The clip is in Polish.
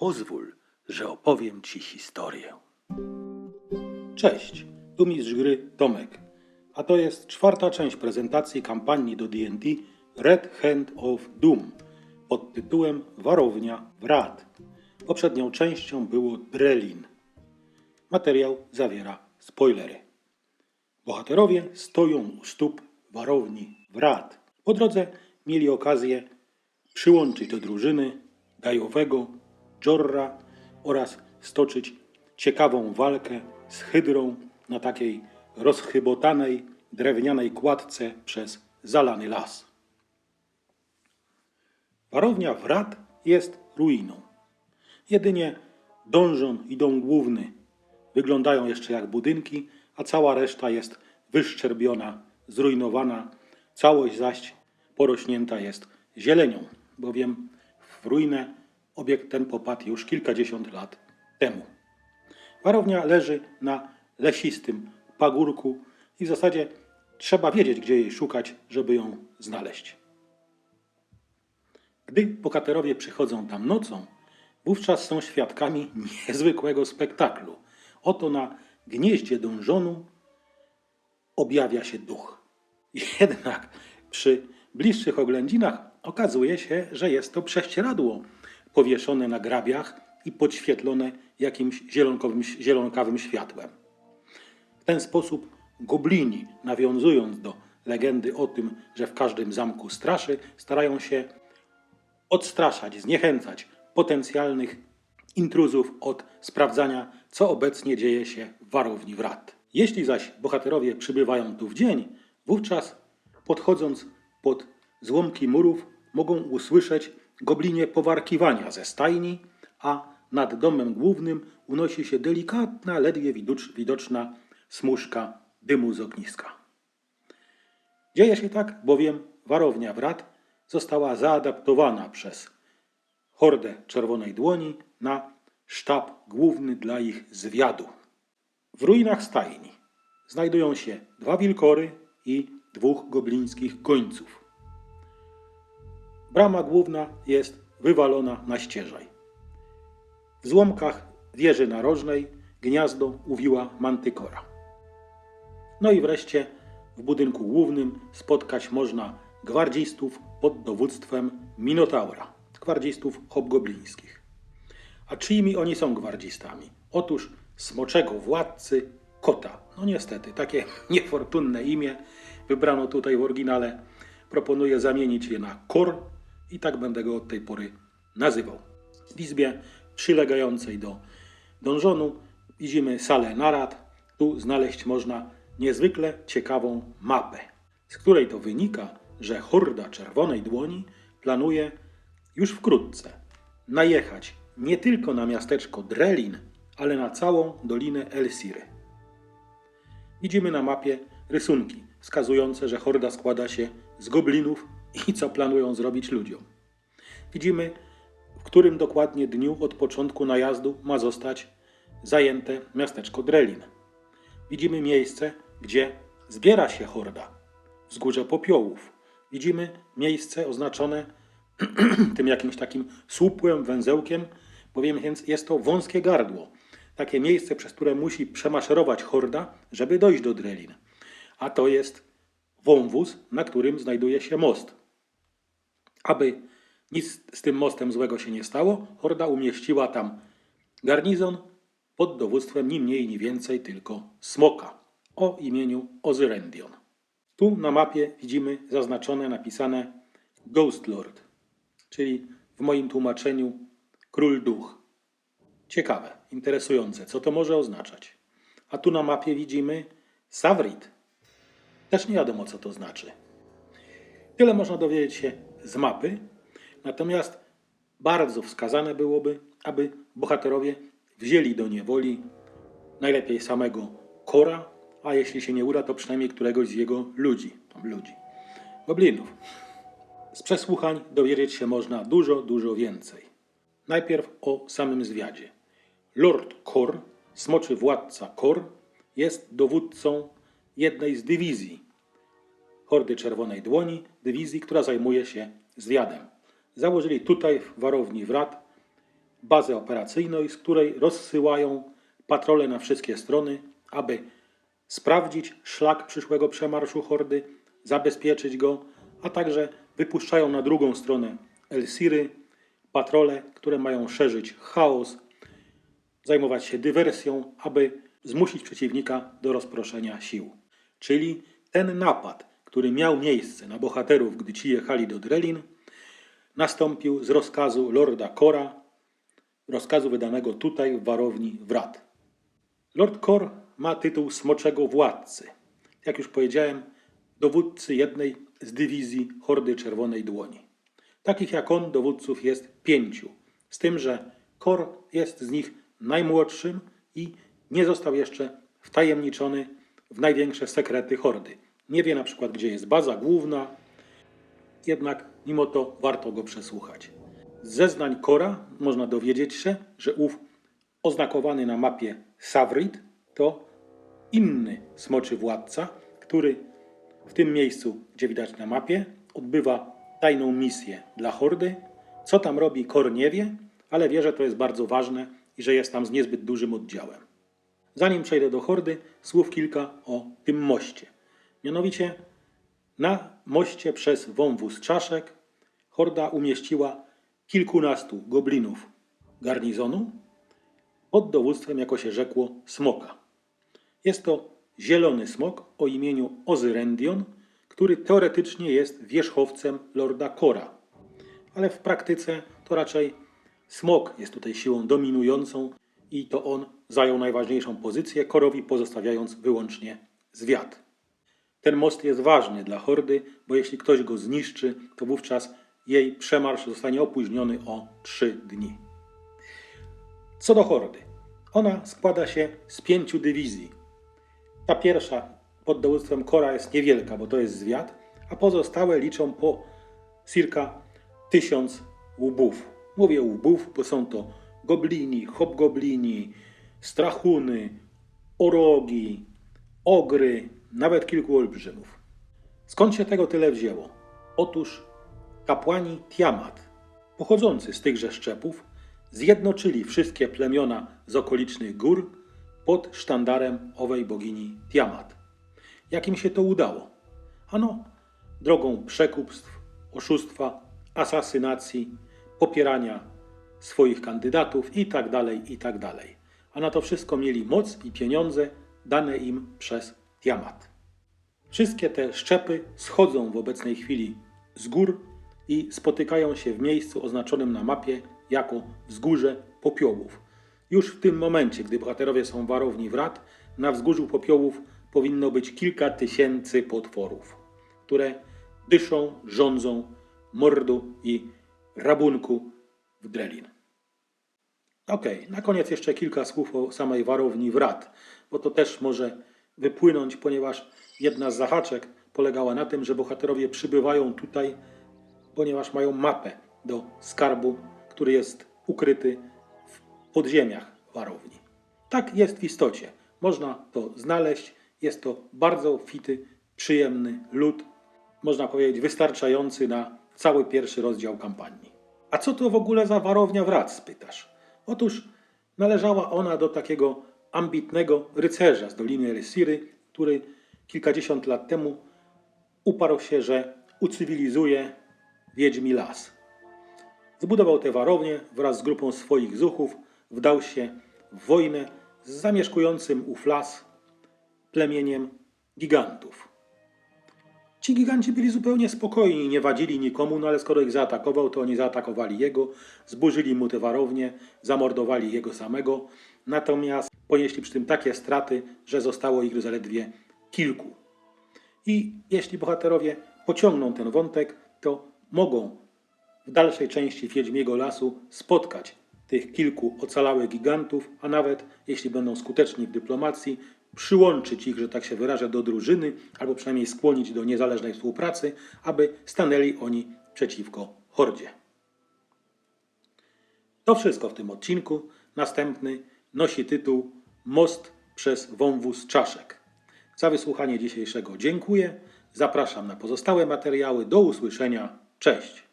Pozwól, że opowiem ci historię. Cześć, tu mistrz gry Tomek, a to jest czwarta część prezentacji kampanii do D&D Red Hand of Doom pod tytułem Warownia Wrat. Poprzednią częścią było Drelin. Materiał zawiera spoilery. Bohaterowie stoją u stóp warowni Wrat. Po drodze mieli okazję przyłączyć do drużyny Gajowego, Jorra oraz stoczyć ciekawą walkę z Hydrą na takiej rozchybotanej drewnianej kładce przez zalany las. Warownia Wrat jest ruiną. Jedynie dążon i dom główny wyglądają jeszcze jak budynki, a cała reszta jest wyszczerbiona, zrujnowana. Całość zaś porośnięta jest zielenią, bowiem w ruinę obiekt ten popadł już kilkadziesiąt lat temu. Warownia leży na lesistym pagórku i w zasadzie trzeba wiedzieć, gdzie jej szukać, żeby ją znaleźć. Gdy bohaterowie przychodzą tam nocą, wówczas są świadkami niezwykłego spektaklu. Oto na gnieździe dążonu objawia się duch. Jednak przy bliższych oględzinach okazuje się, że jest to prześcieradło powieszone na grabiach i podświetlone jakimś zielonkowym, zielonkawym światłem. W ten sposób goblini, nawiązując do legendy o tym, że w każdym zamku straszy, starają się odstraszać, zniechęcać potencjalnych intruzów od sprawdzania, co obecnie dzieje się w warowni wrat. Jeśli zaś bohaterowie przybywają tu w dzień, wówczas podchodząc pod złomki murów, mogą usłyszeć goblinie powarkiwania ze stajni, a nad domem głównym unosi się delikatna, ledwie widocz- widoczna smuszka dymu z ogniska. Dzieje się tak, bowiem warownia wrat została zaadaptowana przez hordę Czerwonej Dłoni na sztab główny dla ich zwiadu. W ruinach stajni znajdują się dwa wilkory i dwóch goblińskich gońców. Brama główna jest wywalona na ścieżaj. W złomkach wieży narożnej gniazdo uwiła mantykora. No i wreszcie w budynku głównym spotkać można gwardzistów pod dowództwem Minotaura, gwardzistów hobgoblińskich. A czyimi oni są gwardzistami? Otóż smoczego władcy kota. No niestety, takie niefortunne imię wybrano tutaj w oryginale. Proponuję zamienić je na Kor i tak będę go od tej pory nazywał. W izbie przylegającej do dążonu widzimy salę narad. Tu znaleźć można niezwykle ciekawą mapę, z której to wynika, że horda Czerwonej Dłoni planuje już wkrótce najechać nie tylko na miasteczko Drelin, ale na całą dolinę Elsiry. Widzimy na mapie rysunki wskazujące, że horda składa się z goblinów i co planują zrobić ludziom. Widzimy, w którym dokładnie dniu od początku najazdu ma zostać zajęte miasteczko Drelin. Widzimy miejsce, gdzie zbiera się horda, wzgórze popiołów. Widzimy miejsce oznaczone tym jakimś takim słupłem, węzełkiem, bowiem więc jest to wąskie gardło. Takie miejsce, przez które musi przemaszerować horda, żeby dojść do Drelin. A to jest wąwóz, na którym znajduje się most. Aby nic z tym mostem złego się nie stało, horda umieściła tam garnizon pod dowództwem ni mniej, ni więcej tylko smoka o imieniu Ozyrendion. Tu na mapie widzimy zaznaczone, napisane Ghost Lord, czyli w moim tłumaczeniu król duch. Ciekawe, interesujące, co to może oznaczać. A tu na mapie widzimy Savrit. Też nie wiadomo, co to znaczy. Tyle można dowiedzieć się z mapy, natomiast bardzo wskazane byłoby, aby bohaterowie wzięli do niewoli najlepiej samego Kora, a jeśli się nie uda, to przynajmniej któregoś z jego ludzi, ludzi, goblinów. Z przesłuchań dowiedzieć się można dużo, dużo więcej. Najpierw o samym zwiadzie. Lord Kor, smoczy władca Kor, jest dowódcą jednej z dywizji Hordy Czerwonej Dłoni, dywizji, która zajmuje się zwiadem. Założyli tutaj w warowni Wrat bazę operacyjną, z której rozsyłają patrole na wszystkie strony, aby sprawdzić szlak przyszłego przemarszu hordy, zabezpieczyć go, a także wypuszczają na drugą stronę Elsiry, patrole, które mają szerzyć chaos, zajmować się dywersją, aby zmusić przeciwnika do rozproszenia sił. Czyli ten napad, który miał miejsce na bohaterów, gdy ci jechali do Drelin, nastąpił z rozkazu Lorda Kora, rozkazu wydanego tutaj w warowni Wrat. Lord Kor ma tytuł smoczego władcy. Jak już powiedziałem, dowódcy jednej z dywizji Hordy Czerwonej Dłoni. Takich jak on dowódców jest pięciu, z tym, że Kor jest z nich najmłodszym i nie został jeszcze wtajemniczony w największe sekrety Hordy. Nie wie na przykład, gdzie jest baza główna, jednak mimo to warto go przesłuchać. Z zeznań Kora można dowiedzieć się, że ów oznakowany na mapie Savrid to inny smoczy władca, który w tym miejscu, gdzie widać na mapie, odbywa tajną misję dla Hordy. Co tam robi, Kor nie wie, ale wie, że to jest bardzo ważne i że jest tam z niezbyt dużym oddziałem. Zanim przejdę do Hordy, słów kilka o tym moście. Mianowicie na moście przez wąwóz czaszek Horda umieściła kilkunastu goblinów garnizonu pod dowództwem, jako się rzekło, smoka. Jest to zielony smok o imieniu Ozyrendion, który teoretycznie jest wierzchowcem Lorda Kora, ale w praktyce to raczej smok jest tutaj siłą dominującą i to on zajął najważniejszą pozycję, Korowi pozostawiając wyłącznie zwiat. Ten most jest ważny dla Hordy, bo jeśli ktoś go zniszczy, to wówczas jej przemarsz zostanie opóźniony o trzy dni. Co do Hordy. Ona składa się z pięciu dywizji. Ta pierwsza pod dowództwem Kora jest niewielka, bo to jest zwiat, a pozostałe liczą po circa tysiąc łbów. Mówię łbów, bo są to goblini, hobgoblini, strachuny, orogi, ogry, nawet kilku olbrzymów. Skąd się tego tyle wzięło? Otóż kapłani Tiamat, pochodzący z tychże szczepów, zjednoczyli wszystkie plemiona z okolicznych gór pod sztandarem owej bogini Tiamat. Jak im się to udało? Ano, drogą przekupstw, oszustwa, asasynacji, popierania swoich kandydatów itd., itd. A na to wszystko mieli moc i pieniądze dane im przez Tiamat. Wszystkie te szczepy schodzą w obecnej chwili z gór i spotykają się w miejscu oznaczonym na mapie jako wzgórze popiołów. Już w tym momencie, gdy bohaterowie są warowni wrat, na wzgórzu popiołów powinno być kilka tysięcy potworów, które dyszą, rządzą mordu i rabunku w Drelin. Okay, na koniec jeszcze kilka słów o samej warowni wrat, bo to też może wypłynąć, ponieważ jedna z zahaczek polegała na tym, że bohaterowie przybywają tutaj, ponieważ mają mapę do skarbu, który jest ukryty w podziemiach warowni. Tak jest w istocie. Można to znaleźć. Jest to bardzo fity, przyjemny lud, można powiedzieć wystarczający na cały pierwszy rozdział kampanii. A co to w ogóle za warownia wrac, spytasz? Otóż należała ona do takiego ambitnego rycerza z Doliny Elisiry, który kilkadziesiąt lat temu uparł się, że ucywilizuje Wiedźmi Las. Zbudował tę warownię wraz z grupą swoich zuchów, wdał się w wojnę z zamieszkującym ów las plemieniem gigantów. Ci giganci byli zupełnie spokojni, nie wadzili nikomu, no ale skoro ich zaatakował, to oni zaatakowali jego, zburzyli mu te warownie, zamordowali jego samego, natomiast ponieśli przy tym takie straty, że zostało ich zaledwie kilku. I jeśli bohaterowie pociągną ten wątek, to mogą w dalszej części Wiedźmiego Lasu spotkać tych kilku ocalałych gigantów, a nawet jeśli będą skuteczni w dyplomacji, przyłączyć ich, że tak się wyrażę, do drużyny, albo przynajmniej skłonić do niezależnej współpracy, aby stanęli oni przeciwko Hordzie. To wszystko w tym odcinku. Następny nosi tytuł Most przez wąwóz czaszek. Za wysłuchanie dzisiejszego dziękuję. Zapraszam na pozostałe materiały. Do usłyszenia. Cześć.